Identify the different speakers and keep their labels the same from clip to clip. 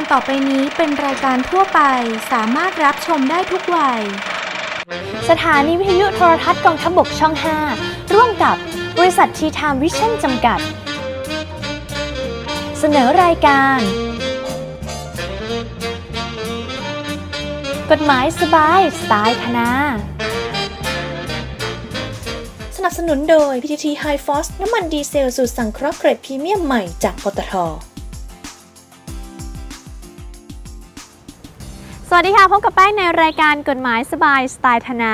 Speaker 1: การต่อไปนี้เป็นรายการทั่วไปสามารถรับชมได้ทุกวัย
Speaker 2: สถานีวิทยุโทรทัศน์กองทัพบกช่อง 5 ร่วมกับบริษัททีทามวิชั่นจำกัด เสนอรายการ กฎหมายสบาย สไตล์ธนา
Speaker 3: สนับสนุนโดย PTT High Force น้ำมันดีเซลสูตรสังเคราะห์เกรดพรีเมียมใหม่จากปตท
Speaker 2: สวัสดีค่ะพบกับแป้งในรายการกฎหมายสบายสไตล์ธนา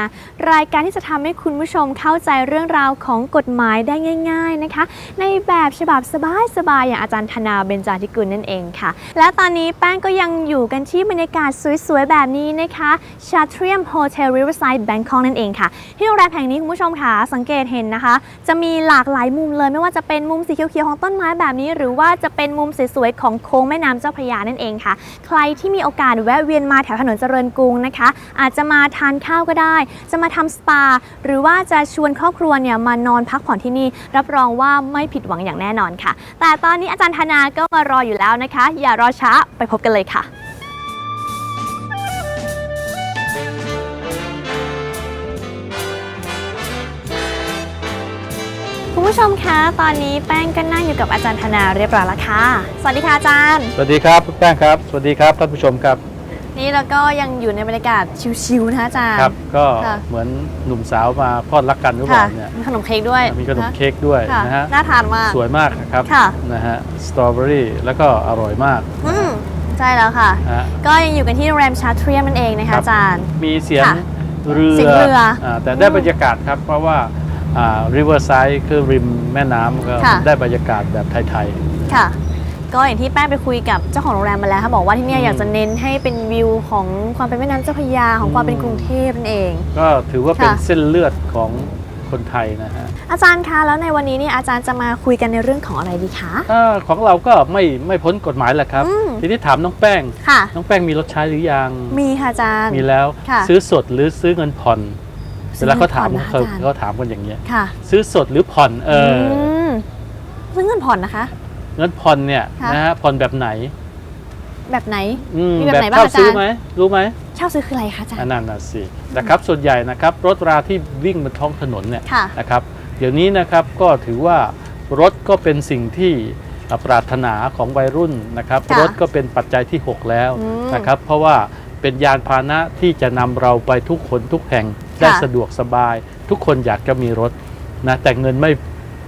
Speaker 2: รายการที่จะทำให้คุณผู้ชมเข้าใจเรื่องราวของกฎหมายได้ง่าย ๆนะคะ ในแบบฉบับสบายๆอย่างอาจารย์ธนาเบญจาธิกุลนั่นเองค่ะ และตอนนี้แป้งก็ยังอยู่กันที่บรรยากาศสวยๆแบบนี้นะคะชาเทียมโฮเทลริเวอร์ไซด์แบงคอกนั่นเองค่ะ ที่โรงแรมแห่งนี้คุณผู้ชมค่ะสังเกตเห็นนะคะ จะมีหลากหลายมุมเลยไม่ว่าจะเป็นมุมสีเขียวๆของต้นไม้แบบนี้ หรือว่าจะเป็นมุมสวยๆของโค้งแม่น้ำเจ้าพระยานั่นเองค่ะ ใครที่มีโอกาสแวะเวียนมาแถวถนนเจริญกรุงนะคะ อาจจะมาทานข้าวก็ได้ จะมาทำสปา หรือว่าจะชวนครอบครัวเนี่ยมานอนพักผ่อนที่นี่ รับรองว่าไม่ผิดหวังอย่างแน่นอนค่ะ แต่ตอนนี้อาจารย์ธนาก็มารออยู่แล้วนะคะ อย่ารอช้าไปพบกันเลยค่ะคุณผู้ชมคะตอนนี้แป้งก็นั่งอยู่กับอาจารย์ธนาเรียบร้อยแล้วค่ะ สวัสดีค่ะอาจารย์
Speaker 4: สวัสดีครับคุณแป้งครับ สวัสดีครับท่านผู้ชมครับ
Speaker 2: นี่เราก็ยังอยู่ในบรรยากาศชิวๆนะคะอาจารย์
Speaker 4: ครับ ก็
Speaker 2: ค่ะ
Speaker 4: เหมือนหนุ่มสาวมาพลอดรักกันหรือเป
Speaker 2: ค่ะ
Speaker 4: ล่าเนี่ย
Speaker 2: มีขนมเค้กด้วย
Speaker 4: มีขนมะเค้กด้วย
Speaker 2: ค่ะ
Speaker 4: นะฮะ
Speaker 2: น่าทานมาก
Speaker 4: สวยมากนะครับ
Speaker 2: ค่ะ
Speaker 4: นะฮะสตรอเบอรี่แล้วก็อร่อยมาก
Speaker 2: อืมใช่แล้วค่ะ
Speaker 4: นะฮะ
Speaker 2: ก็ยังอยู่กันที่โรงแรมชาเทียมนั่นเองนะ
Speaker 4: ครั
Speaker 2: คะ
Speaker 4: บ
Speaker 2: อาจารย์
Speaker 4: มีเสียง
Speaker 2: ค่ะ
Speaker 4: เรือ
Speaker 2: เสียงเรืออ่า
Speaker 4: แต่ได้
Speaker 2: อืม
Speaker 4: บรรยากาศครับ เพราะว่าริเวอร์ไซด์คือริมแม่น้ำก็
Speaker 2: ค่ะ
Speaker 4: ได้บรรยากาศแบบไทย
Speaker 2: ค่ะ ก็อย่างที่แป้งไปคุยกับเจ้าของโรงแรมมาแล้วค่ะบอกว่าที่เนี่ย
Speaker 4: อืม
Speaker 2: อยากจะเน้นให้เป็นวิวของความเป็นแม่น้ำเจ้าพระยาของความเป็นกรุงเทพนั่นเอง
Speaker 4: ๆก็ถือว่าเป็น
Speaker 2: ค่ะ
Speaker 4: เส้นเลือดของคนไทยนะฮะ
Speaker 2: อาจารย์คะแล้วในวันนี้เนี่ยอาจารย์จะมาคุยกันในเรื่องของอะไรดีคะ
Speaker 4: อ่าของเราก็ไม่ไม่พ้นกฎหมายแหละครับ
Speaker 2: อืม
Speaker 4: ทีนี้ถามน้องแป้ง
Speaker 2: ค่ะ
Speaker 4: น้องแป้งมีรถใช้หรือยัง
Speaker 2: มีค่ะอาจารย์
Speaker 4: มีแล้ว
Speaker 2: ค่ะ
Speaker 4: ซื้อสดหรือซื้อเงินผ่อน
Speaker 2: ซื้
Speaker 4: เว
Speaker 2: อ
Speaker 4: ลาเขาถาม
Speaker 2: เงินผ่อนนะ
Speaker 4: เขา
Speaker 2: อาจารย์
Speaker 4: เขาถามกันอย่างเงี้ย
Speaker 2: ค่ะ
Speaker 4: ซื้อสดหรือผ่อน เอออ
Speaker 2: มซื้อเงินผ่อนนะคะ
Speaker 4: เงินผ่อนเนี่ย
Speaker 2: ค่ะ
Speaker 4: นะฮะผ่อนแบบไหน
Speaker 2: แบบไหน
Speaker 4: อืม
Speaker 2: มีแบบไหน
Speaker 4: เช่า
Speaker 2: บ้างอาจารย์
Speaker 4: ซื้อไหมรู้ไหม
Speaker 2: เช่าซื้อคืออะไรคะอาจาร
Speaker 4: อัน
Speaker 2: ย์
Speaker 4: นั้นน่ะสินะครับส่วนใหญ่นะครับรถราที่วิ่งบนท้องถนนเนี่ย
Speaker 2: ค่ะ
Speaker 4: นะครับเดี๋ยวนี้นะครับก็ถือว่ารถก็เป็นสิ่งที่ปรารถนาของวัยรุ่นนะครับ
Speaker 2: ค่ะ
Speaker 4: รถก็เป็นปัจจัยที่ 6 แล้ว
Speaker 2: อืม
Speaker 4: นะครับเพราะว่าเป็นยานพาหนะที่จะนำเราไปทุกคนทุกแห่งได้
Speaker 2: ค่ะ
Speaker 4: สะดวกสบาย ทุกคนอยากจะมีรถนะแต่เงินไม่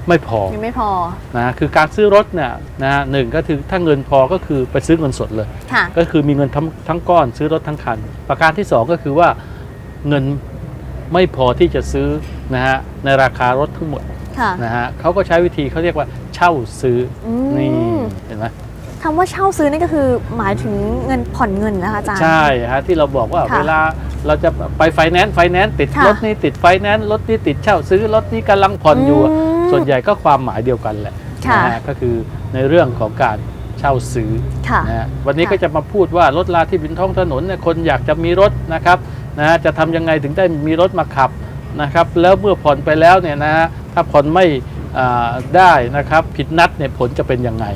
Speaker 4: ไม่พอ
Speaker 2: ยังไม่พอ
Speaker 4: นะคือการซื้อรถเนี่ยนะฮะหนึ่งก็คือถ้าเงินพอก็คือไปซื้อเงินสดเลย
Speaker 2: ค่ะ
Speaker 4: ก็คือมีเงินทั้งทั้งก้อนซื้อรถทั้งคัน ประการที่ 2 ก็คือว่าเงินไม่พอที่จะซื้อนะฮะในราคารถทั้งหมด
Speaker 2: ค่ะ
Speaker 4: นะฮะเขาก็ใช้วิธีเขาเรียกว่าเช่าซื้ออ
Speaker 2: ม
Speaker 4: นี่เห็นไหม
Speaker 2: คำว่าเช่าซื้อนี่ก็คือหมายถึงเงินผ่อนเงินนะคะอาจารย์
Speaker 4: ใช่ฮะที่เราบอกว่า
Speaker 2: ค่ะ
Speaker 4: เวลาเราจะไปไฟแนนซ์ไฟแนนซ์ติด
Speaker 2: ค่ะ
Speaker 4: รถนี้ติดไฟแนนซ์รถนี้ติดเช่าซื้อรถนี้กำลังผ่อนอยู่อะ
Speaker 2: ม
Speaker 4: ส่วนใหญ่ก็ความหมายเดียวกันแหละ
Speaker 2: ค่ะ
Speaker 4: นะฮะก็คือในเรื่องของการเช่าซื้อ
Speaker 2: ค่ะ
Speaker 4: นะฮะวันนี้
Speaker 2: ค่ะ
Speaker 4: ก็จะมาพูดว่ารถลาที่บนท้องถนนเนี่ยคนอยากจะมีรถนะครับนะฮะจะทำยังไงถึงได้มีรถมาขับนะครับแล้วเมื่อผ่อนไปแล้วเนี่ยนะฮะถ้าผ่อนไม่อ่าได้นะครับผิดนัดเนี่ยผลจะเป็นยังไง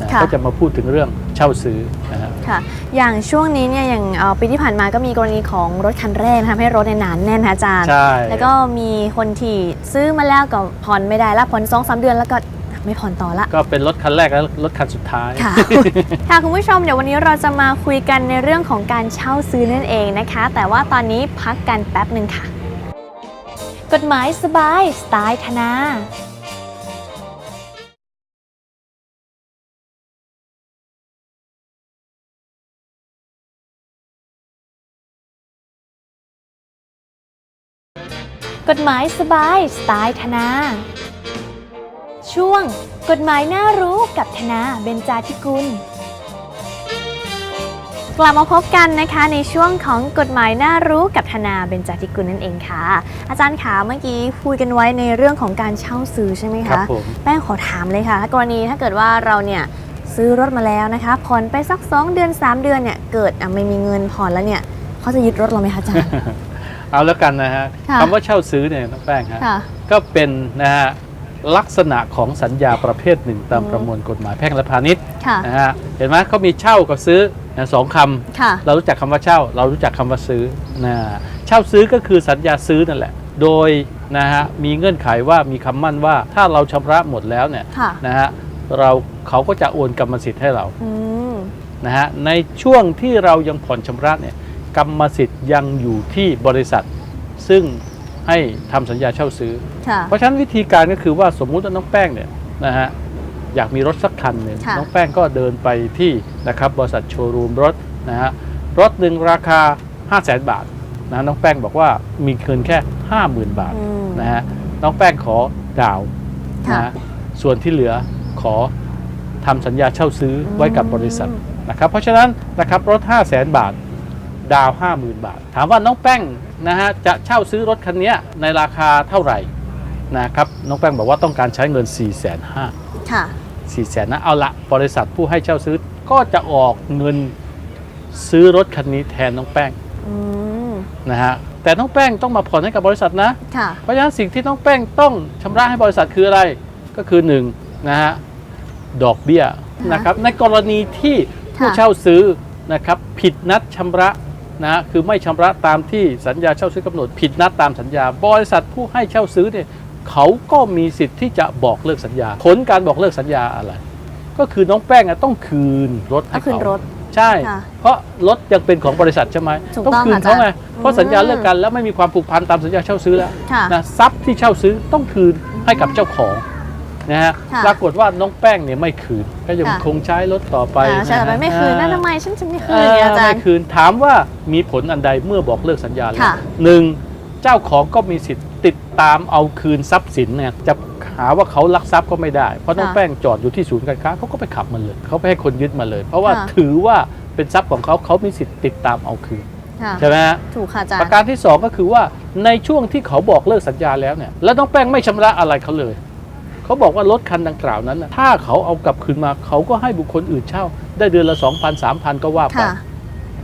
Speaker 4: นะ
Speaker 2: ค่ะ
Speaker 4: ก็จะมาพูดถึงเรื่อง เช่าซื้อนะฮะ
Speaker 2: ค่ะ อย่างช่วงนี้เนี่ยอย่างเอ่อปีที่ผ่านมาก็มีกรณีของรถคันแรกนะคะให้รถในยหนานแน่นค่ะอาจารย์
Speaker 4: ใช่
Speaker 2: แล้วก็มีคนที่ซื้อมาแล้วก็ผ่อนไม่ได้แล้วผ่อนสองสามเดือนแล้วก็ไม่ผ่อนต่อละ
Speaker 4: ก็เป็นรถคันแรกและรถคันสุดท้าย
Speaker 2: ค่ะ ค่ะคุณผู้ชมเดี๋ยววันนี้เราจะมาคุยกันในเรื่องของการเช่าซื้อนั่นเองนะคะ แต่ว่าตอนนี้พักกันแป๊บหนึ่งค่ะ กฎหมายสบายสไตล์ธนา กฎหมายสบายสไตล์ธนา ช่วง กฎหมายน่ารู้กับธนาเบญจาธิกุล กลับมาพบกันนะคะในช่วงของกฎหมายน่ารู้กับธนาเบญจาธิกุลนั่นเองค่ะ อาจารย์ขาเมื่อกี้คุยกันไว้ในเรื่องของการเช่าซื้อใช่ไหม
Speaker 4: ครั
Speaker 2: คะ
Speaker 4: บผม
Speaker 2: แป้งขอถามเลยค่ะถ้ากรณีถ้าเกิดว่าเราเนี่ยซื้อรถมาแล้วนะคะผ่อนไปสัก 2 เดือน 3 เดือนเนี่ยเกิดอะไม่มีเงินผ่อนแล้วเนี่ยเขาจะยึดรถเราไหมคะอาจารย์
Speaker 4: เอาแล้วกันนะฮะ
Speaker 2: ค่ะ
Speaker 4: คำว่าเช่าซื้อเนี่ยน้องแป้งฮะ
Speaker 2: ค่ะ
Speaker 4: ก็เป็นนะฮะลักษณะของสัญญาประเภทหนึ่งตาม
Speaker 2: อืม
Speaker 4: ประมวลกฎหมายแพ่งและพาณิชย์
Speaker 2: ค่ะ
Speaker 4: นะฮะเห็นไหมเขามีเช่ากับซื้อนะสองคำ
Speaker 2: ค่ะ
Speaker 4: เรารู้จักคำว่าเช่า เรารู้จักคำว่าซื้อนะเช่าซื้อก็คือสัญญาซื้อนั่นแหละ โดยนะฮะมีเงื่อนไขว่ามีคำมั่นว่าถ้าเราชำระหมดแล้วเนี่ย
Speaker 2: ค่ะ
Speaker 4: นะฮะเราเขาก็จะโอนกรรมสิทธิ์ให้เรา
Speaker 2: อืม
Speaker 4: นะฮะในช่วงที่เรายังผ่อนชำระเนี่ย กรรมสิทธิ์ยังอยู่ที่บริษัท ซึ่งให้ทำสัญญาเช่าซื้อ
Speaker 2: ค่ะ
Speaker 4: เพราะฉะนั้นวิธีการก็คือว่าสมมุติว่าน้องแป้งเนี่ยนะฮะอยากมีรถสักคันหนึ่ง
Speaker 2: ค่ะ
Speaker 4: น้องแป้งก็เดินไปที่นะครับบริษัทโชว์รูมรถนะฮะรถหนึ่งราคา 5 0 0 0 0 0บาทนะน้องแป้งบอกว่ามีเงินแค่ 50,000 บาท
Speaker 2: อืม
Speaker 4: นะฮะน้องแป้งขอดาวน์
Speaker 2: ค่ะ
Speaker 4: นะฮะส่วนที่เหลือขอทำสัญญาเช่าซื้อไว้กับบริษัทนะครับเพราะฉะนั้นนะครับรถ 5 0 0 0 0 0บาท ดาวน์50,000บาท ถามว่าน้องแป้งนะฮะจะเช่าซื้อรถคันนี้ในราคาเท่าไหร่นะครับน้องแป้งบอกว่าต้องการใช้เงิน4 5 0 0 0 0
Speaker 2: ค่ะ
Speaker 4: 4แสนนะเอาละบริษัทผู้ให้เช่าซื้อก็จะออกเงินซื้อรถคันนี้แทนน้องแป้ง
Speaker 2: อืม
Speaker 4: นะฮะแต่น้องแป้งต้องมาผ่อนให้กับบริษัทนะ
Speaker 2: ค่ะ
Speaker 4: เพราะฉะนั้นสิ่งที่น้องแป้งต้องชำระให้บริษัทคืออะไรก็คือ1นงนะฮะดอกเบี้ย
Speaker 2: ค่ะ
Speaker 4: นะครับในกรณีที่ผู้
Speaker 2: ค่ะ
Speaker 4: เช่าซื้อนะครับผิดนัดชำระ นะฮะคือไม่ชำระตามที่สัญญาเช่าซื้อกำหนดผิดนัดตามสัญญา บริษัทผู้ให้เช่าซื้อเนี่ยเขาก็มีสิทธิ์ที่จะบอกเลิกสัญญา ผลการบอกเลิกสัญญาอะไร ก็คือน้องแป้งอะต้องคืนรถให้
Speaker 2: เอาคืน
Speaker 4: เขา
Speaker 2: รถ
Speaker 4: ใช่
Speaker 2: ค่ะ
Speaker 4: เพราะรถยังเป็นของบริษัทใช่ไหม
Speaker 2: ถูก
Speaker 4: ต้อง
Speaker 2: ต้อง
Speaker 4: คืน
Speaker 2: ค่ะ
Speaker 4: เขาไง
Speaker 2: อาจารย์
Speaker 4: เพราะสัญญาเลิกกันแล้วไม่มีความผูกพันตามสัญญาเช่าซื้อแล้ว
Speaker 2: ค่ะ
Speaker 4: นะทรัพย์ที่เช่าซื้อต้องคืนให้กับเจ้าของ นะฮะ
Speaker 2: ค่ะ
Speaker 4: ปรากฏว่าน้องแป้งเนี่ยไม่คืนก็ยัง
Speaker 2: ค่ะ
Speaker 4: คงใช้รถต่อไป
Speaker 2: อ่าใช่แต่
Speaker 4: นะฮะ
Speaker 2: ไม่คืนนั่น
Speaker 4: อ่า
Speaker 2: ทำไมฉันจะไม่คื
Speaker 4: เอน
Speaker 2: เนี่ย
Speaker 4: อ
Speaker 2: อาจาร
Speaker 4: ไม่
Speaker 2: ย์
Speaker 4: คืนถามว่ามีผลอันใดเมื่อบอกเลิกสัญญาแล้ว
Speaker 2: ค่ะ
Speaker 4: หนึ่งเจ้าของก็มีสิทธิ์ติดตามเอาคืนทรัพย์สินเนี่ยจะหาว่าเขาลักทรัพย์ก็ไม่ได้ เพราะน้อง
Speaker 2: ค่ะ
Speaker 4: แป้งจอดอยู่ที่ศูนย์การค้าเขาก็ไปขับมันเลยเขาไปให้คนยึดมาเลย เพราะว่า
Speaker 2: ค่ะ
Speaker 4: ถือว่าเป็นทรัพย์ของเขาเขามีสิทธิ์ติดตามเอาคืน
Speaker 2: ค่ะ
Speaker 4: ใช่ไหมฮะ
Speaker 2: ถูกค่ะอาจาร
Speaker 4: ประ
Speaker 2: ย์
Speaker 4: การที่ 2 ก็คือว่าในช่วงที่เขาบอกเลิกสัญญาแล้วเนี่ยแล้วน้องแป้งไม่ชำระอะไรเขาเลย เขาบอกว่ารถคันดังกล่าวนั้นน่ะถ้าเขาเอากลับคืนมาเขาก็ให้บุคคลอื่นเช่า ได้เดือนละ2,000 3,000ก็ว่าไป
Speaker 2: ค่ะ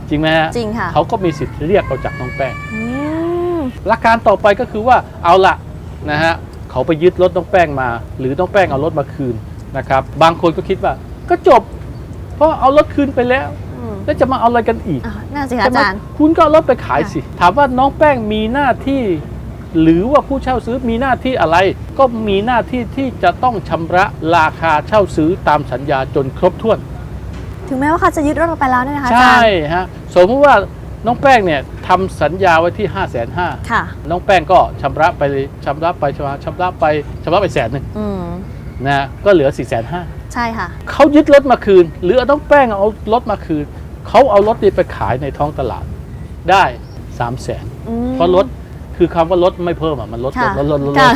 Speaker 4: จริงไหมฮะ
Speaker 2: จริงค่ะ
Speaker 4: เขาก็มีสิทธิ์เรียกเอาจากน้องแป้ง
Speaker 2: อืม
Speaker 4: หลักการต่อไปก็คือว่าเอาละนะฮะเขาไปยึดรถน้องแป้งมา หรือน้องแป้งเอารถมาคืนนะครับ บางคนก็คิดว่าก็จบ เพราะเอารถคืนไปแล้ว
Speaker 2: อืม
Speaker 4: แล้วจะมาเอาอะไรกันอีก
Speaker 2: อะน่าสิคะอาจารย์
Speaker 4: คุณก็เอารถไปขายสิ ถามว่าน้องแป้งมีหน้าที่ หรือว่าผู้เช่าซื้อมีหน้าที่อะไร ก็มีหน้าที่ที่จะต้องชำระราคาเช่าซื้อตามสัญญาจนครบถ้วน
Speaker 2: ถึงแม้ว่าเขาจะยึดรถเราไปแล้วเนี่ยนะคะอาจา
Speaker 4: ใช่
Speaker 2: รย์
Speaker 4: ฮะสมมติว่าน้องแป้งเนี่ยทำสัญญาไว้ที่ 5 5 0 0 0
Speaker 2: ค่ะ
Speaker 4: น้องแป้งก็ชำระไปเลยชำระไปชำระชำระไปชำระไปแสนหนึ่ง
Speaker 2: อืม
Speaker 4: นะฮะก็เหลือ 4 5 0 0 0
Speaker 2: ใช่ค่ะ
Speaker 4: เขายึดรถมาคืน หรือเอาน้องแป้งเอารถมาคืน เขาเอารถนี้ไปขายในท้องตลาดได้ 3 0 0 0 0น
Speaker 2: อืม
Speaker 4: เพราะรถ คือคำว่ารถไม่เพิ่มอะมันลดล
Speaker 2: ค่ะ
Speaker 4: ดลดลดลด
Speaker 2: ค่ะ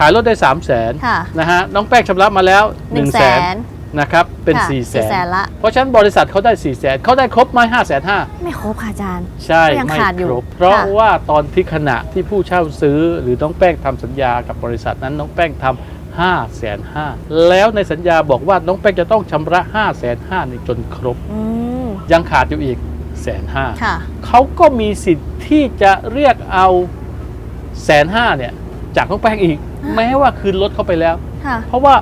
Speaker 4: ขายรถได้3 0 0แสน
Speaker 2: ค่ะ
Speaker 4: นะฮะน้องแป้งชำระมาแล้ว
Speaker 2: ห
Speaker 4: 1
Speaker 2: นึ่ง
Speaker 4: 0 0
Speaker 2: แส
Speaker 4: แสน
Speaker 2: น
Speaker 4: นะครับเป็น
Speaker 2: ค่ะ
Speaker 4: 4 0 0แส
Speaker 2: สี่แส
Speaker 4: น
Speaker 2: นละ
Speaker 4: เพราะฉะนั้นบริษัทเขาได้4 0 0แสนเขาได้ครบไหม5 5 0 0 0
Speaker 2: ไม่ครบค่ะอาจารย์
Speaker 4: ใช่
Speaker 2: ก็ยัง
Speaker 4: ไม่
Speaker 2: ขาดอยู่
Speaker 4: ครบเพราะ
Speaker 2: ค่ะ
Speaker 4: ว่าตอนที่ขณะที่ผู้เช่าซื้อ หรือน้องแป้งทำสัญญากับบริษัทนั้นน้องแป้งทำห้าแสนห้าแล้วในสัญญาบอกว่าน้องแป้งจะต้องชำระ5้าแสนห้าจนครบ
Speaker 2: อืม
Speaker 4: ยังขาดอยู่อีกแสนห้า
Speaker 2: ค่ะ
Speaker 4: เขาก็มีสิทธิ์ที่จะเรียกเอา แสนห้าเนี่ยจากน้องแป้งอีก
Speaker 2: อะ
Speaker 4: แม้ว่าคืนรถเข้าไปแล้ว
Speaker 2: ค่ะ
Speaker 4: เพราะว่า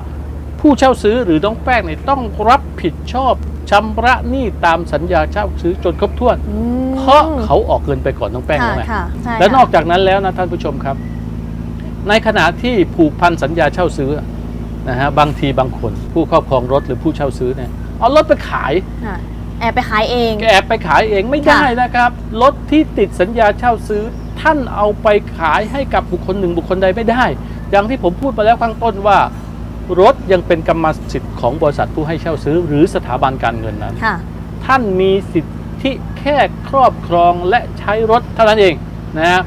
Speaker 4: ผู้เช่าซื้อหรือน้องแป้งเนี่ยต้องรับผิดชอบชำระหนี้ตามสัญญาเช่าซื้อจนครบถ้วน
Speaker 2: อืม
Speaker 4: เพราะเขาออกเงินไปก่อนน้องแป้ง
Speaker 2: ค่ะ
Speaker 4: แล้วไง
Speaker 2: ค่ะใช่
Speaker 4: และนอก
Speaker 2: ค่ะ
Speaker 4: จากนั้นแล้วนะท่านผู้ชมครับ ในขณะที่ผูกพันสัญญาเช่าซื้อนะฮะบางทีบางคน ผู้ครอบครองรถหรือผู้เช่าซื้อเนี่ยเอารถไปขาย
Speaker 2: ค่ะแอบไปขายเอง
Speaker 4: แอบไปขายเองไม่ได้
Speaker 2: ค่ะ
Speaker 4: นะครับรถที่ติดสัญญาเช่าซื้อ ท่านเอาไปขายให้กับบุคคลหนึ่งบุคคลใดไม่ได้ อย่างที่ผมพูดมาแล้วข้างต้นว่ารถยังเป็นกรรมสิทธิ์ของบริษัทผู้ให้เช่าซื้อ หรือสถาบันการเงินนั้น
Speaker 2: ค่ะ
Speaker 4: ท่านมีสิทธิแค่ครอบครองและใช้รถเท่านั้นเองนะฮะ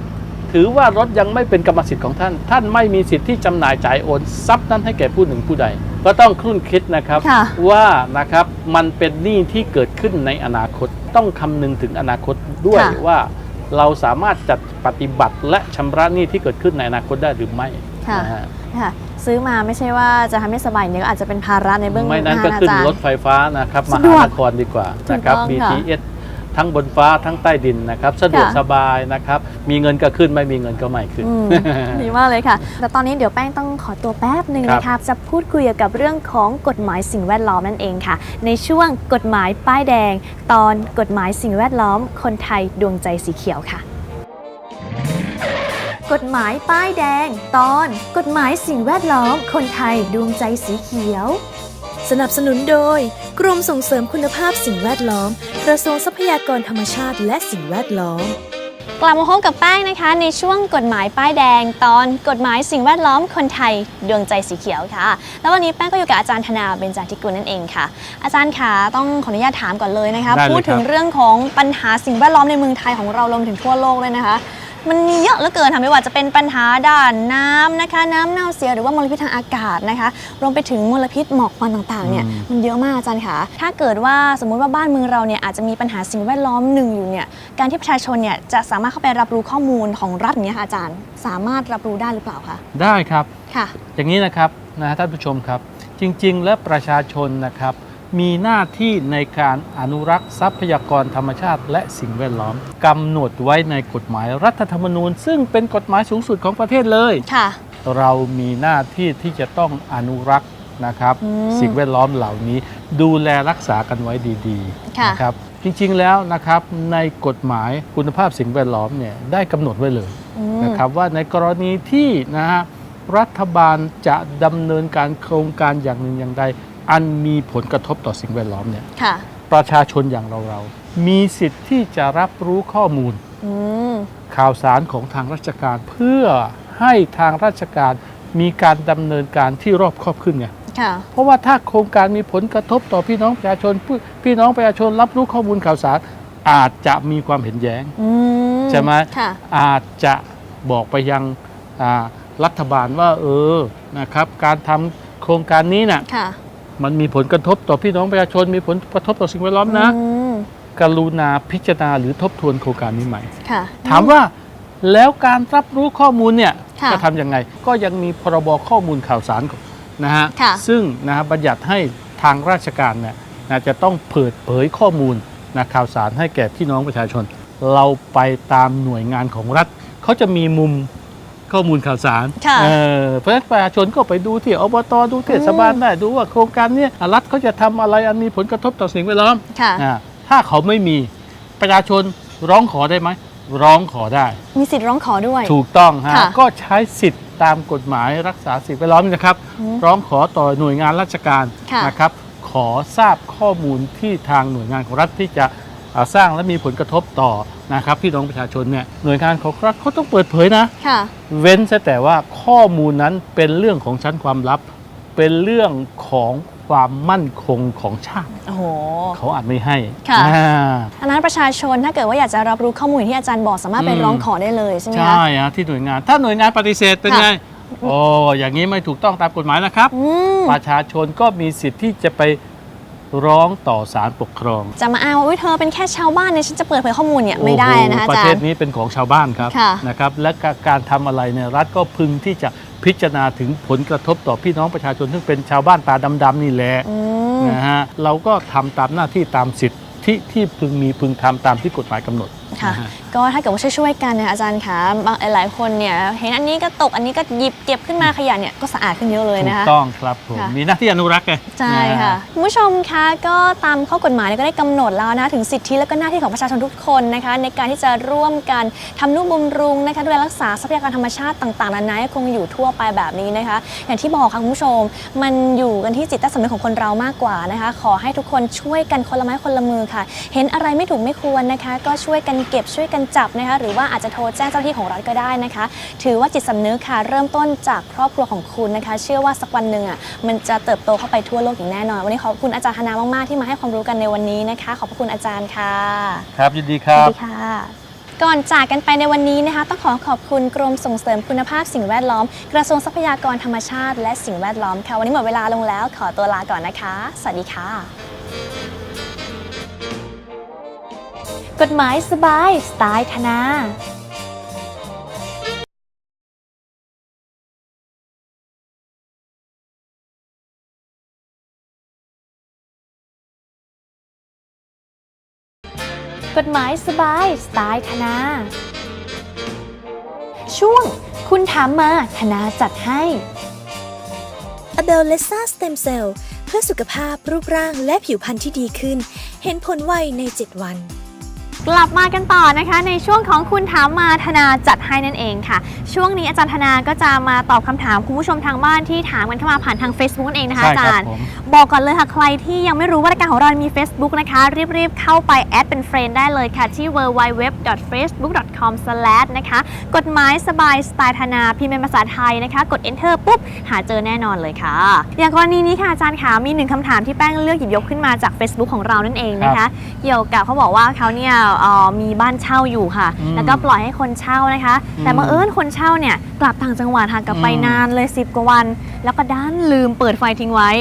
Speaker 4: ถือว่ารถยังไม่เป็นกรรมสิทธิ์ของท่าน ท่านไม่มีสิทธิที่จำหน่ายจ่ายโอนทรัพย์นั้นให้แก่ผู้หนึ่งผู้ใด ก็ต้องครุ่นคิดนะครับ
Speaker 2: ค่ะ
Speaker 4: ว่านะครับมันเป็นหนี้ที่เกิดขึ้นในอนาคตต้องคำนึงถึงอนาคตด้วย
Speaker 2: ค่ะ
Speaker 4: ว่า เราสามารถจัดปฏิบัติและชำระหนี้ที่เกิดขึ้นในอนาคตได้หรือไม่
Speaker 2: ค่ะ
Speaker 4: นะฮะ
Speaker 2: ค่ะซื้อมาไม่ใช่ว่าจะทำให้สบายอย่างเดียวก็อาจจะเป็นภาระในเบื้อง
Speaker 4: ไม่
Speaker 2: ห
Speaker 4: นั้น
Speaker 2: น้า
Speaker 4: ก็
Speaker 2: นะ
Speaker 4: ขึ้น
Speaker 2: อาจารย์
Speaker 4: รถไฟฟ้านะครับม
Speaker 2: สะด
Speaker 4: หาว
Speaker 2: ก
Speaker 4: นครดีกว่านะครับ
Speaker 2: ถูกต้องค่ะ
Speaker 4: BTS ทั้งบนฟ้าทั้งใต้ดินนะครับ สะดวก
Speaker 2: ค่ะ
Speaker 4: สบายนะครับ มีเงินก็ขึ้นไม่มีเงินก็ไม่ขึ้น
Speaker 2: อืม ดีมากเลยค่ะ แต่ตอนนี้เดี๋ยวแป้งต้องขอตัวแป๊บหนึ่ง
Speaker 4: ครับ
Speaker 2: นะคะจะพูดคุยเกี่ยวกับเรื่องของกฎหมายสิ่งแวดล้อมนั่นเองค่ะ ในช่วงกฎหมายป้ายแดง ตอนกฎหมายสิ่งแวดล้อม คนไทยดวงใจสีเขียวค่ะ กฎหมายป้ายแดง ตอนกฎหมายสิ่งแวดล้อม คนไทยดวงใจสีเขียว
Speaker 3: สนับสนุนโดย กรมส่งเสริมคุณภาพสิ่งแวดล้อม กระทรวงทรัพยากรธรรมชาติและสิ่งแวดล้อม
Speaker 2: กลับมาพบกับแป้งนะคะ ในช่วงกฎหมายป้ายแดง ตอนกฎหมายสิ่งแวดล้อมคนไทยดวงใจสีเขียวค่ะ แล้ววันนี้แป้งก็อยู่กับอาจารย์ธนาเบญจาธิกุลนั่นเองค่ะ อาจารย์คะต้องขออนุญาตถามก่อนเลยนะคะ
Speaker 4: ได้เลย
Speaker 2: พูดถึง
Speaker 4: ครับ
Speaker 2: เรื่องของปัญหาสิ่งแวดล้อมในเมืองไทยของเรารวมถึงทั่วโลกเลยนะคะ มันมีเยอะเหลือเกินค่ะไม่ว่าจะเป็นปัญหาด้านน้ำนะคะ น้ำเน่าเสียหรือว่ามลพิษทางอากาศนะคะรวมไปถึงมลพิษหมอกควันต่างๆเนี่ย
Speaker 4: อืม
Speaker 2: มันเยอะมากอาจารย์คะถ้าเกิดว่าสมมุติว่าบ้านเมืองเราเนี่ยอาจจะมีปัญหาสิ่งแวดล้อมหนึ่งอยู่เนี่ยการที่ประชาชนเนี่ยจะสามารถเข้าไปรับรู้ข้อมูลของรัฐอย่างเนี้ยค่ะอาจารย์ สามารถรับรู้ได้หรือเปล่าคะ
Speaker 4: ได้ครับ
Speaker 2: ค่ะ
Speaker 4: อย่างนี้นะครับนะท่านผู้ชมครับ จริง ๆ และประชาชนนะครับ มีหน้าที่ในการอนุรักษ์ทรัพยากรธรรมชาติ และสิ่งแวดล้อมกำหนดไว้ในกฎหมายรัฐธรรมนูญ ซึ่งเป็นกฎหมายสูงสุดของประเทศเลย
Speaker 2: ค่ะ
Speaker 4: เรามีหน้าที่ที่จะต้องอนุรักษ์นะครับ
Speaker 2: อืม
Speaker 4: สิ่งแวดล้อมเหล่านี้ดูแลรักษากันไว้ดี
Speaker 2: ค่ะ
Speaker 4: ๆนะครับจริงๆแล้วนะครับในกฎหมายคุณภาพสิ่งแวดล้อมเนี่ยได้กำหนดไว้เลย
Speaker 2: อืม
Speaker 4: นะครับว่าในกรณีที่นะฮะรัฐบาลจะดำเนินการโครงการอย่างหนึ่งอย่างใด อันมีผลกระทบต่อสิ่งแวดล้อมเนี่ย
Speaker 2: ค่ะ
Speaker 4: ประชาชนอย่างเราเราๆมีสิทธิ์ที่จะรับรู้ข้อมูล
Speaker 2: อืม
Speaker 4: ข่าวสารของทางราชการเพื่อให้ทางราชการมีการดำเนินการที่รอบครอบขึ้นไง
Speaker 2: ค่ะ
Speaker 4: เพราะว่าถ้าโครงการมีผลกระทบต่อพี่น้องประชาชนพี่พี่น้องประชาชนรับรู้ข้อมูลข่าวสารอาจจะมีความเห็นแย้ง
Speaker 2: อืม
Speaker 4: ใช่ไหม
Speaker 2: ค่ะ
Speaker 4: อาจจะบอกไปยังอ่ารัฐบาลว่าเออนะครับ การทำโครงการนี้น่ะ
Speaker 2: ค่ะ
Speaker 4: มันมีผลกระทบต่อพี่น้องประชาชน มีผลกระทบต่อสิ่งแวดล้อมนะ
Speaker 2: อืม
Speaker 4: กรุณาพิจารณาหรือทบทวนโครงการนี้ใหม่
Speaker 2: ค่ะ
Speaker 4: ถามว่าแล้วการรับรู้ข้อมูลเนี่ย
Speaker 2: ค่ะ
Speaker 4: จะทำยังไง ก็ยังมีพรบข้อมูลข่าวสารนะฮะ
Speaker 2: ค่ะ
Speaker 4: ซึ่งนะฮะบัญญัติให้ทางราชการเนี่ยนะจะต้องเปิดเผยข้อมูลนะข่าวสารให้แก่พี่น้องประชาชน เราไปตามหน่วยงานของรัฐ เขาจะมีมุม ข้อมูลข่าวสาร
Speaker 2: ค่ะ
Speaker 4: เออเพราะฉะนั้นประชาชนก็ไปดูที่อบตดูเทศบาลได้ดูว่าโครงการเนี้รัฐเขาจะทำอะไรอันมีผลกระทบต่อสิ่งแวดล้อม
Speaker 2: ค่ะ
Speaker 4: อ่าถ้าเขาไม่มีประชาชนร้องขอได้ไหมร้องขอได้
Speaker 2: มีสิทธิ์ร้องขอด้วย
Speaker 4: ถูกต้องฮะ
Speaker 2: ค่ะ
Speaker 4: ก็ใช้สิทธิ์ตามกฎหมายรักษาสิ่งแวดล้อมนะครับ
Speaker 2: อืม
Speaker 4: ร้องขอต่อหน่วยงานราชการ
Speaker 2: ค่ะ
Speaker 4: นะครับ ขอทราบข้อมูลที่ทางหน่วยงานของรัฐที่จะอ่า สร้างและมีผลกระทบต่อนะครับพี่น้องประชาชนเนี่ยหน่วยงานของรัฐเขาต้องเปิดเผยนะ
Speaker 2: ค่ะ
Speaker 4: เว้นซะแต่ว่าข้อมูลนั้นเป็นเรื่องของชั้นความลับ เป็นเรื่องของความมั่นคงของชาติ
Speaker 2: โอ้โห
Speaker 4: เขาอาจไม่ให้
Speaker 2: ค่ะ
Speaker 4: อ่า
Speaker 2: อันนั้นประชาชนถ้าเกิดว่าอยากจะรับรู้ข้อมูลอย่างที่อาจารย์บอกสามารถไป
Speaker 4: อืม
Speaker 2: ร้องขอได้เลยใช่ไหมคะ
Speaker 4: ใช่ฮะที่หน่วยงานถ้าหน่วยงานปฏิเสธเป็น
Speaker 2: ค่ะ
Speaker 4: ไงโอ้อย่างนี้ไม่ถูกต้องตามกฎหมายนะครับ
Speaker 2: อืม
Speaker 4: ประชาชนก็มีสิทธิ์ที่จะไป ร้องต่อศาลปกครอง
Speaker 2: จะมาอ้างว่าอุ๊ยเธอเป็นแค่ชาวบ้านเนี่ยฉันจะเปิดเผยข้อมูลเนี่ยไม่ได้นะคะ
Speaker 4: โอ้โหป
Speaker 2: อา
Speaker 4: ระ
Speaker 2: จา
Speaker 4: เท
Speaker 2: ร
Speaker 4: ศ
Speaker 2: ย์
Speaker 4: นี้เป็นของชาวบ้านครับ
Speaker 2: ค่ะ
Speaker 4: นะครับและการทำอะไรเนี่ยรัฐก็พึงที่จะพิจารณาถึงผลกระทบต่อพี่น้องประชาชนซึ่งเป็นชาวบ้านตาดำๆนี่แหละ
Speaker 2: อืม
Speaker 4: นะฮะเราก็ทำตามหน้าที่ตามสิทธิที่ที่พึงมีพึงทำตามที่กฎหมายกำหนด
Speaker 2: ค่ะ
Speaker 4: นะฮะ
Speaker 2: ก็ถ้าเกิดว่าช่วยๆกันเนี่ยอาจารย์คะบางหลายๆคนเนี่ยเห็นอันนี้ก็ตกอันนี้ก็หยิบเก็บขึ้นมาขยะเนี่ยก็สะอาดขึ้นเยอะเลย
Speaker 4: ถู
Speaker 2: นะ
Speaker 4: ก
Speaker 2: คะ
Speaker 4: ต้องครับผม
Speaker 2: ค่ะ
Speaker 4: มีหน้าที่อนุรักษ์ไง
Speaker 2: ใช่ค่ะ
Speaker 4: นฮ
Speaker 2: คุณผู้ชมคะก็ตามข้อกฎหมายเนี่ยก็ได้กำหนดแล้วนะถึงสิทธิและก็หน้าที่ของประชาชนทุกคนนะคะ ในการที่จะร่วมกันทำนุบำรุงนะคะดูแลรักษาทรัพยากรธรรมชาติต่างๆนานาให้คงอยู่ทั่วไปแบบนี้นะคะ อย่างที่บอกค่ะคุณผู้ชม มันอยู่กันที่จิตใต้สำนึกของคนเรามากกว่านะคะ ขอให้ทุกคนช่วยกันคนละไม้คนละมือค่ะ เห็นอะไรไม่ถูกไม่ควรนะคะ ก็ช่วยกันเก็บช่วยกันจับนะคะหรือว่าอาจจะโทรแจ้งเจ้าหน้าที่ของรัฐก็ได้นะคะ ถือว่าจิตสำนึกค่ะ เริ่มต้นจากครอบครัวของคุณนะคะ เชื่อว่าสักวันหนึ่งอะมันจะเติบโตเข้าไปทั่วโลกอย่างแน่นอน วันนี้ขอบคุณอาจารย์ธนามากๆที่มาให้ความรู้กันในวันนี้นะคะ ขอบพระคุณอาจารย์ค่ะ
Speaker 4: ครับยินดีค
Speaker 2: ส
Speaker 4: รั
Speaker 2: วัส
Speaker 4: บ
Speaker 2: ดีค่ะก่อนจากกันไปในวันนี้นะคะ ต้องขอขอบคุณกรมส่งเสริมคุณภาพสิ่งแวดล้อม กระทรวงทรัพยากรธรรมชาติ และสิ่งแวดล้อมค่ะ วันนี้หมดเวลาลงแล้ว ขอตัวลาก่อนนะคะ สวัสดีค่ะ กฎหมายสบาย สไตล์ธนากฎหมายสบาย สไตล์ธนา ช่วง คุณถามมาธนาจัดให้
Speaker 3: a b e l l e s a Stem Cell เพื่อสุขภาพรูปร่างและผิวพรรณที่ดีขึ้น เห็นผลไวใน 7 วัน
Speaker 2: กลับมากันต่อนะคะในช่วงของคุณถามมาธนาจัดให้นั่นเองค่ะ ช่วงนี้อาจารย์ธนาก็จะมาตอบคำถามคุณผู้ชมทางบ้านที่ถามกันเข้ามาผ่านทาง Facebook นั่นเองนะคะ
Speaker 4: ใช่
Speaker 2: อา
Speaker 4: ค
Speaker 2: จา
Speaker 4: รั
Speaker 2: รย์
Speaker 4: ผม
Speaker 2: บอกก่อนเลยค่ะใครที่ยังไม่รู้ว่ารายการของเรามี Facebook นะคะ รีบๆ เข้าไปแอดเป็นเฟรนด์ได้เลยค่ะ ที่ www.facebook.com/ นะคะกฎหมายสบายสไตล์ธนาพิมพ์เป็นภาษาไทยนะคะ กด enter ปุ๊บ หาเจอแน่นอนเลยค่ะ อย่างกรณีนี้ค่ะอาจารย์คะมีหนึ่งคำถามที่แป้งเลือกหยิบยกขึ้นมาจาก Facebook ของเรานั่นเองนะคะ เกี่ยวกับเขาบอกว่าเขาเนี่ยเอ่อมีบ้านเช่าอยู่ค่ะ
Speaker 4: อืม
Speaker 2: แล้วก็ปล่อยให้คนเช่านะคะ
Speaker 4: อืม
Speaker 2: แต่บังเอิญคนเช่าเนี่ยกลับต่างจังหวัดค่ะกลับไป
Speaker 4: อืม
Speaker 2: นานเลย 10 กว่าวัน แล้วก็ด้านลืมเปิดไฟทิ้งไว้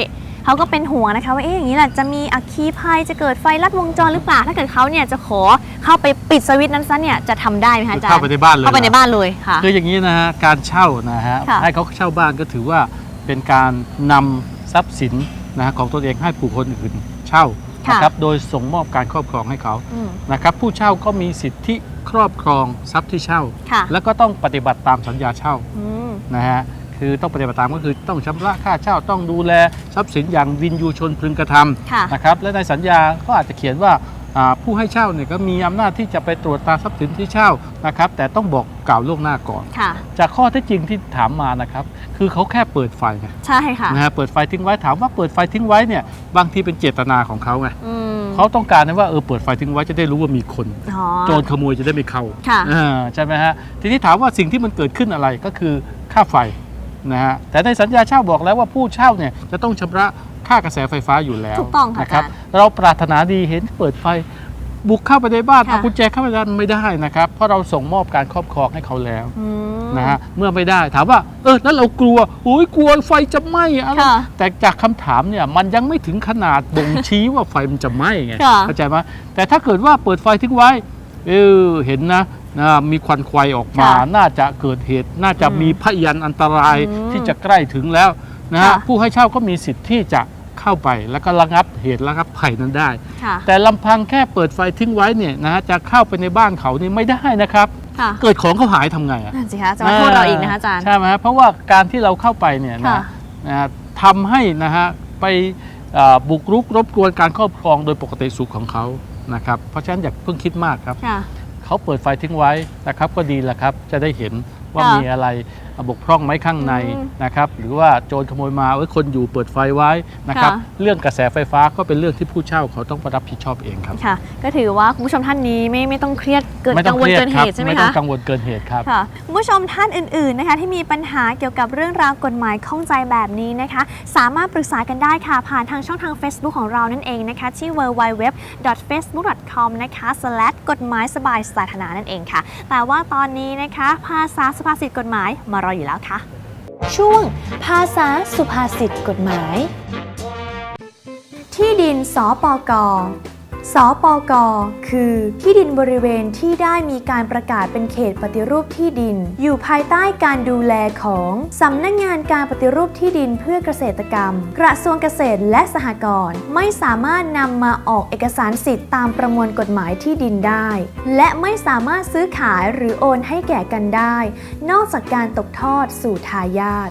Speaker 2: เขาก็เป็นห่วงนะคะว่าเอ๊ะอย่างนี้แหละจะมีอัคคีภัยจะเกิดไฟลัดวงจรหรือเปล่าถ้าเกิดเขาเนี่ยจะขอเข้าไปปิดสวิตช์นั้นซะเนี่ยจะทำได้ไหมคะอาจารย์
Speaker 4: เข้าไปในบ้านเลย
Speaker 2: เข้าไปในบ้านเลยค่ะ
Speaker 4: คืออย่างนี้นะฮะการเช่านะฮะ
Speaker 2: ค่ะ
Speaker 4: ให้เขาเช่าบ้านก็ถือว่าเป็นการนำทรัพย์สินนะฮะของตัวเองให้ผู้คนอื่นเช่า
Speaker 2: ค่ะ
Speaker 4: นะครับโดยส่งมอบการครอบครองให้เขา
Speaker 2: อืม
Speaker 4: นะครับผู้เช่าก็มีสิทธิครอบครองทรัพย์ที่เช่า
Speaker 2: ค่ะ
Speaker 4: แล้วก็ต้องปฏิบัติตามสัญญาเช่า
Speaker 2: อืม
Speaker 4: นะฮะคือต้องปฏิบัติตามก็คือต้องชำระค่าเช่าต้องดูแลทรัพย์สินอย่างวินยูชนพึงกระท
Speaker 2: ค่ะำ
Speaker 4: นะครับและในสัญญาก็อาจจะเขียนว่าอ่า ผู้ให้เช่าเนี่ยก็มีอำนาจที่จะไปตรวจตราทรัพย์สินที่เช่านะครับ แต่ต้องบอกกล่าวล่วงหน้าก่อน
Speaker 2: ค่ะ
Speaker 4: จากข้อเท็จจริงที่ถามมานะครับ คือเขาแค่เปิดไฟไง
Speaker 2: ใช่ค่ะ
Speaker 4: นะฮะเปิดไฟทิ้งไว้ถามว่าเปิดไฟทิ้งไว้เนี่ยบางทีเป็นเจตนาของเขาไง
Speaker 2: อืม
Speaker 4: เขาต้องการนะว่าเออเปิดไฟทิ้งไว้จะได้รู้ว่ามีคน
Speaker 2: อ๋อ
Speaker 4: โจรขโมยจะได้ไม่เข้า
Speaker 2: ค่ะ
Speaker 4: อ่าใช่ไหมฮะทีนี้ถามว่าสิ่งที่มันเกิดขึ้นอะไรก็คือค่าไฟนะฮะแต่ในสัญญาเช่าบอกแล้วว่าผู้เช่าเนี่ยจะต้องชำระ ค่ากระแสไฟฟ้าอยู่แล้ว
Speaker 2: ถูกต้องค่ะ
Speaker 4: นะครับ
Speaker 2: อาจารย์
Speaker 4: เราปรารถนาดีเห็นเปิดไฟบุกเข้าไปในบ้าน
Speaker 2: ค่ะ
Speaker 4: เอากุญแจเข้าไปในบ้านไม่ได้นะครับเพราะเราส่งมอบการครอบครองให้เขาแล้ว
Speaker 2: อืม
Speaker 4: นะฮะเมื่อไม่ได้ถามว่าเออแล้วเรากลัวโอ้ยกลัวไฟจะไหม้อะไร
Speaker 2: ค่ะ
Speaker 4: แต่จากคำถามเนี่ยมันยังไม่ถึงขนาดบ่งชี้ว่าไฟมันจะไหม้ไง
Speaker 2: ค่ะ
Speaker 4: เข้าใจไหมแต่ถ้าเกิดว่าเปิดไฟทิ้งไว้ เออเห็นนะนะมีควันควายออกมา
Speaker 2: ค่ะ
Speaker 4: น่าจะเกิดเหตุ น่าจะ
Speaker 2: อืม
Speaker 4: มีพยันอันตราย
Speaker 2: อืม
Speaker 4: ที่จะใกล้ถึงแล้วนะฮะ
Speaker 2: ค่ะ
Speaker 4: ผู้ให้เช่าก็มีสิทธิ์ที่จะ เข้าไป แล้วก็ระงับเหตุระงับภัยนั้นได้
Speaker 2: ค่ะ
Speaker 4: แต่ลำพังแค่เปิดไฟทิ้งไว้เนี่ยนะฮะจะเข้าไปในบ้านเขานี่ไม่ได้นะครับ
Speaker 2: ค่ะ
Speaker 4: เกิดของเขาหายทำไงอะ
Speaker 2: นั่นสิคะจะมาโทษเราอีกนะคะอาจารย์
Speaker 4: ใช่ไหมฮะเพราะว่าการที่เราเข้าไปเนี่ย
Speaker 2: ค่ะ
Speaker 4: นะนะฮะทำให้นะฮะไปเอ่อบุกรุกรบกวนการครอบครองโดยปกติสุขของเขานะครับเพราะฉะนั้นอย่าเพิ่งคิดมากครับ
Speaker 2: ค่ะ
Speaker 4: เขาเปิดไฟทิ้งไว้นะครับก็ดีแหละครับจะได้เห็นว่า
Speaker 2: ค่ะ
Speaker 4: มีอะไร บกพร่องไหมข้างใน
Speaker 2: อืม
Speaker 4: นะครับหรือว่าโจรขโมยมาเอ้ยคนอยู่เปิดไฟไว้นะครับ
Speaker 2: ค่ะ
Speaker 4: เรื่องกระแสไฟฟ้าก็เป็นเรื่องที่ผู้เช่าเขาต้องรับผิดชอบเองครับ
Speaker 2: ค่ะ ก็ถือว่าคุณผู้ชมท่านนี้ไม่ไม่ต้องเครียดเกิน
Speaker 4: ไม่ต้
Speaker 2: กั
Speaker 4: อง
Speaker 2: งว
Speaker 4: เค
Speaker 2: ล
Speaker 4: รียด
Speaker 2: เกิน
Speaker 4: ค
Speaker 2: เห
Speaker 4: รับ
Speaker 2: ตุใช่ไหม
Speaker 4: ไม่ต้อง
Speaker 2: คะ
Speaker 4: กังวลเกินเหตุครับ
Speaker 2: ค่ะคุณผู้ชมท่านอื่นๆนะคะที่มีปัญหาเกี่ยวกับเรื่องราวกฎหมายข้องใจแบบนี้นะคะ สามารถปรึกษากันได้ค่ะ ผ่านทางช่องทาง Facebook ของเรานั่นเองนะคะ ที่ www.facebook.com นะคะ slash กฎหมายสบายสาธารณะนั่นเองค่ะ แต่ว่าตอนนี้นะคะ ภาษาสุภาษิตกฎหมายมารออยู่แล้วค่ะ ช่วงภาษาสุภาษิตกฎหมาย ที่ดินสปก สปก คือที่ดินบริเวณที่ได้มีการประกาศเป็นเขตปฏิรูปที่ดิน อยู่ภายใต้การดูแลของสำนักงงานการปฏิรูปที่ดินเพื่อเกษตรกรรม กระทรวงเกษตรและสหกรณ์ไม่สามารถนำมาออกเอกสารสิทธิ์ตามประมวลกฎหมายที่ดินได้ และไม่สามารถซื้อขายหรือโอนให้แก่กันได้ นอกจากการตกทอดสู่ทายาท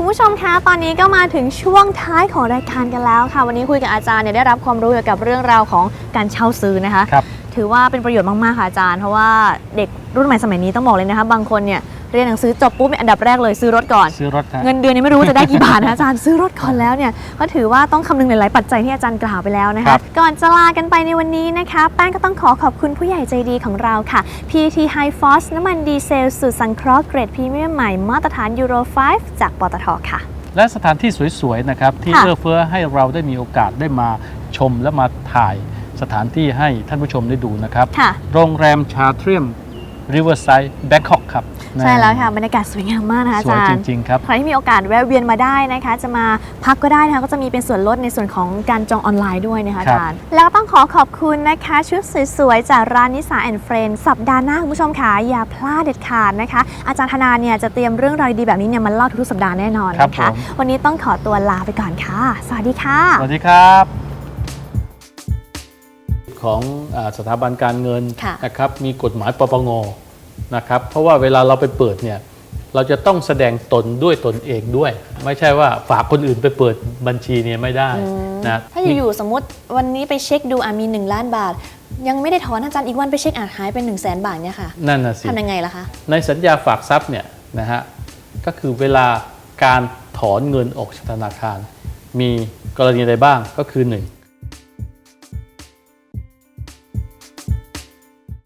Speaker 2: คุณผู้ชมคะตอนนี้ก็มาถึงช่วงท้ายของรายการกันแล้วค่ะ วันนี้คุยกับอาจารย์เนี่ยได้รับความรู้เกี่ยวกับเรื่องราวของการเช่าซื้อนะคะ
Speaker 4: ครับ
Speaker 2: ถือว่าเป็นประโยชน์มากๆค่ะอาจารย์ เพราะว่าเด็กรุ่นใหม่สมัยนี้ต้องบอกเลยนะคะ บางคนเนี่ย เรียนหนังสือจบปุ๊บเป็นอันดับแรกเลยซื้อรถก่อน
Speaker 4: ซื้อรถนะ
Speaker 2: เงินเดือนยังไม่รู้ว่าจะได้กี่บาทนะอาจารย์ซื้อรถก่อนแล้วเนี่ยก็ถือว่าต้องคำนึงหลายๆปัจจัยที่อาจารย์กล่าวไปแล้วนะ
Speaker 4: ครั
Speaker 2: คะ
Speaker 4: บ
Speaker 2: ก่อนจะลากันไปในวันนี้นะคะแป้งก็ต้องขอขอบคุณผู้ใหญ่ใจดีของเราค่ะ PT High Force น้ำมันดีเซลสูตรสังเคราะห์เกรดพรีเมียมใหม่มาตรฐานยูโร 5 จากปตทค่ะ
Speaker 4: และสถานที่สวยๆนะครับ ที่
Speaker 2: ค่ะ
Speaker 4: เอื้อเฟื้อให้เราได้มีโอกาสได้มาชมและมาถ่ายสถานที่ให้ท่านผู้ชมได้ดูนะครับ
Speaker 2: ค่ะ
Speaker 4: โรงแรมชาเทรียมริเวอร์ไซด์แบงคอกครับ
Speaker 2: ใช่แล้วค่ะบรรยากาศสวยงามมากนะคะอา
Speaker 4: สวย
Speaker 2: จาร
Speaker 4: จ
Speaker 2: ย์
Speaker 4: ริงๆครับ
Speaker 2: ใครที่มีโอกาสแวะเวียนมาได้นะคะ จะมาพักก็ได้นะคะก็จะมีเป็นส่วนลดในส่วนของการจองออนไลน์ด้วยนะคะอา
Speaker 4: ครับ
Speaker 2: จารย์แล้วก็ต้องขอขอบคุณนะคะชุดสวยๆจากร้านนิสาแอนด์เฟรนสัปดาห์หน้าคุณผู้ชมค่ะอย่าพลาดเด็ดขาดนะคะ อาจารย์ธนาเนี่ยจะเตรียมเรื่องราวดีๆแบบนี้เนี่ยมาเล่าทุกๆสัปดาห์แน่นอน
Speaker 4: ครับ
Speaker 2: นะคะ
Speaker 4: ผม
Speaker 2: วันนี้ต้องขอตัวลาไปก่อนค่ะ สวัสดีค่ะ
Speaker 4: สวัสดีครับของอาสถาบันการเงิน
Speaker 2: ค่ะ
Speaker 4: นะครับมีกฎหมายปปง นะครับเพราะว่าเวลาเราไปเปิดเนี่ยเราจะต้องแสดงตนด้วยตนเองด้วย ไม่ใช่ว่าฝากคนอื่นไปเปิดบัญชีเนี่ยไม่ได้นะ
Speaker 2: ถ้าอยู่ๆสมมติวันนี้ไปเช็คดูอะมี 1 ล้านบาท ยังไม่ได้ถอนอาจารย์อีกวันไปเช็คอาจหายเป็น1 0 0 0 0แสนบาทเนี่ยค่ะ
Speaker 4: นั่นน่ะสิ
Speaker 2: ทำยังไงล่ะคะ
Speaker 4: ในสัญญาฝากทรัพย์เนี่ยนะฮะก็คือเวลาการถอนเงินออกจากธนาคาร มีกรณีใดบ้างก็คือ 1